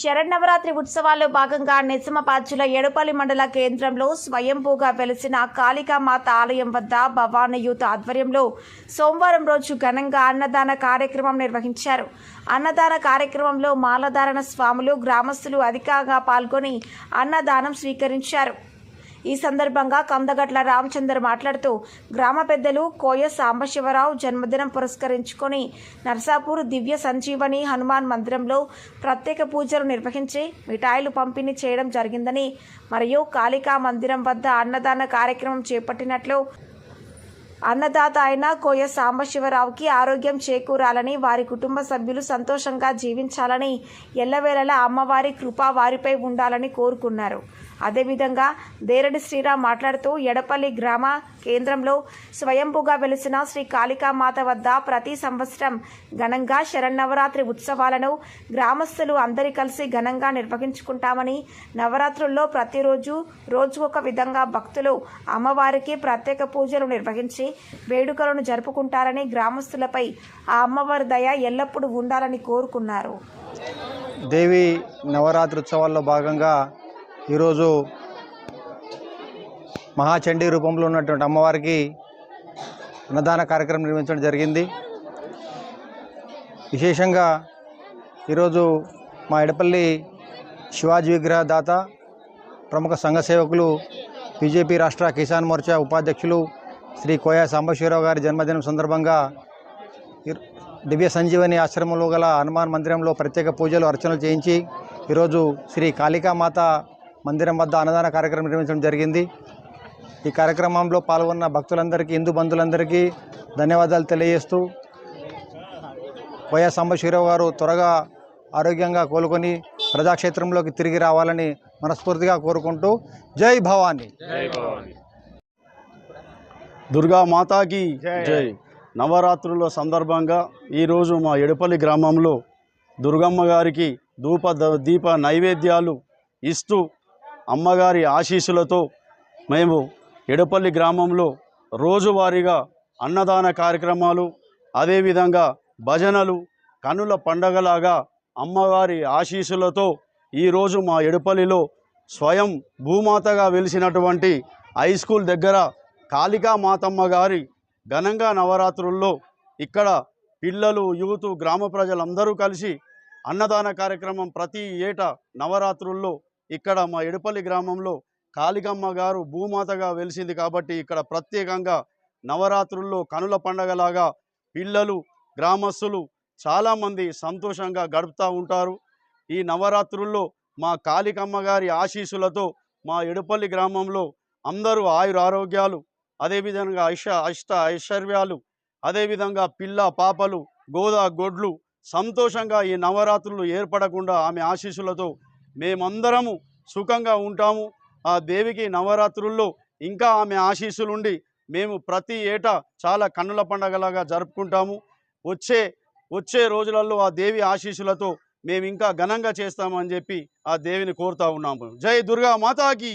శరన్నవరాత్రి ఉత్సవాల్లో భాగంగా నిజామాబాద్ ఎడపల్లి మండల కేంద్రంలో స్వయంభూగా వెలిసిన కాళికామాత ఆలయం వద్ద భవానయూత్ ఆధ్వర్యంలో సోమవారం రోజు ఘనంగా అన్నదాన కార్యక్రమం నిర్వహించారు. అన్నదాన కార్యక్రమంలో మాలధారణ స్వాములు గ్రామస్తులు అధికంగా పాల్గొని అన్నదానం స్వీకరించారు. ఈ సందర్భంగా కందగట్ల రామచందర్ మాట్లాడుతూ గ్రామ పెద్దలు కోయ సాంబశివరావు జన్మదినం పురస్కరించుకొని నర్సాపూర్ దివ్య సంజీవని హనుమాన్ మందిరంలో ప్రత్యేక పూజలు నిర్వహించి మిఠాయిలు పంపిణీ చేయడం జరిగిందని మరియు కాళికా మందిరం వద్ద అన్నదాన కార్యక్రమం చేపట్టినట్లు అన్నదాత అయిన కోయ సాంబశివరావుకి ఆరోగ్యం చేకూరాలని వారి కుటుంబ సభ్యులు సంతోషంగా జీవించాలని ఎల్లవేళలా అమ్మవారి కృప వారిపై ఉండాలని కోరుకున్నారు. అదేవిధంగా దేరడి శ్రీరామ్ మాట్లాడుతూ ఎడపల్లి గ్రామ కేంద్రంలో స్వయంభూగా వెలిసిన శ్రీ కాళికామాత వద్ద ప్రతి సంవత్సరం ఘనంగా శరన్నవరాత్రి ఉత్సవాలను గ్రామస్తులు అందరి కలిసి ఘనంగా నిర్వహించుకుంటామని నవరాత్రుల్లో ప్రతిరోజు రోజు ఒక విధంగా భక్తులు అమ్మవారికి ప్రత్యేక పూజలు నిర్వహించి వేడుకలను జరుపుకుంటారని గ్రామస్తులపై ఆ అమ్మవారి దయ ఎల్లప్పుడూ ఉండాలని కోరుకున్నారు. దేవి నవరాత్రి ఉత్సవాల్లో భాగంగా ఈరోజు మహాచండీ రూపంలో ఉన్నటువంటి అమ్మవారికి అన్నదాన కార్యక్రమం నిర్వహించడం జరిగింది. విశేషంగా ఈరోజు మా ఎడపల్లి శివాజీ విగ్రహ దాత ప్రముఖ సంఘ సేవకులు బీజేపీ రాష్ట్ర కిసాన్ మోర్చా ఉపాధ్యక్షులు శ్రీ కోయా సాంబశివరావు గారి జన్మదినం సందర్భంగా దివ్య సంజీవని ఆశ్రమంలో గల హనుమాన్ మందిరంలో ప్రత్యేక పూజలు అర్చనలు చేయించి ఈరోజు శ్రీ కాళికామాత మందిరం వద్ద అన్నదాన కార్యక్రమం నిర్వహించడం జరిగింది. ఈ కార్యక్రమంలో పాల్గొన్న భక్తులందరికీ హిందూ బంధువులందరికీ ధన్యవాదాలు తెలియజేస్తూ వైఎస్ సాంబశివరావు గారు త్వరగా ఆరోగ్యంగా కోలుకొని ప్రజాక్షేత్రంలోకి తిరిగి రావాలని మనస్ఫూర్తిగా కోరుకుంటూ జై భవానీ. దుర్గా మాతాకి జై. నవరాత్రుల సందర్భంగా ఈరోజు మా ఎడపల్లి గ్రామంలో దుర్గమ్మ గారికి ధూప ద- దీప నైవేద్యాలు ఇస్తూ అమ్మగారి ఆశీస్సులతో మేము ఎడపల్లి గ్రామంలో రోజువారీగా అన్నదాన కార్యక్రమాలు అదేవిధంగా భజనలు కనుల పండగలాగా అమ్మవారి ఆశీస్సులతో ఈరోజు మా ఎడపల్లిలో స్వయం భూమాతగా వెలిసినటువంటి హై స్కూల్ దగ్గర కాళికా మాతమ్మ గారి ఘనంగా నవరాత్రుల్లో ఇక్కడ పిల్లలు యూత్ గ్రామ ప్రజలందరూ కలిసి అన్నదాన కార్యక్రమం ప్రతి ఏటా నవరాత్రుల్లో ఇక్కడ మా ఎడపల్లి గ్రామంలో కాళికమ్మ గారు భూమాతగా వెలిసింది కాబట్టి ఇక్కడ ప్రత్యేకంగా నవరాత్రుల్లో కనుల పండగలాగా పిల్లలు గ్రామస్తులు చాలామంది సంతోషంగా గడుపుతూ ఉంటారు. ఈ నవరాత్రుల్లో మా కాళికమ్మ గారి ఆశీస్సులతో మా ఎడపల్లి గ్రామంలో అందరూ ఆయుర ఆరోగ్యాలు అదేవిధంగా ఐష అష్ట ఐశ్వర్యాలు అదేవిధంగా పిల్ల పాపలు గోదా గొడ్లు సంతోషంగా ఈ నవరాత్రులు ఏర్పడకుండా ఆమె ఆశీస్సులతో మేమందరము సుఖంగా ఉంటాము. ఆ దేవికి నవరాత్రుల్లో ఇంకా ఆమె ఆశీస్సులుండి మేము ప్రతి ఏటా చాలా కన్నుల పండగలాగా జరుపుకుంటాము. వచ్చే వచ్చే రోజులలో ఆ దేవి ఆశీస్సులతో మేము ఇంకా ఘనంగా చేస్తామని చెప్పి ఆ దేవిని కోరుతా ఉన్నాము. జై దుర్గా మాతాకి!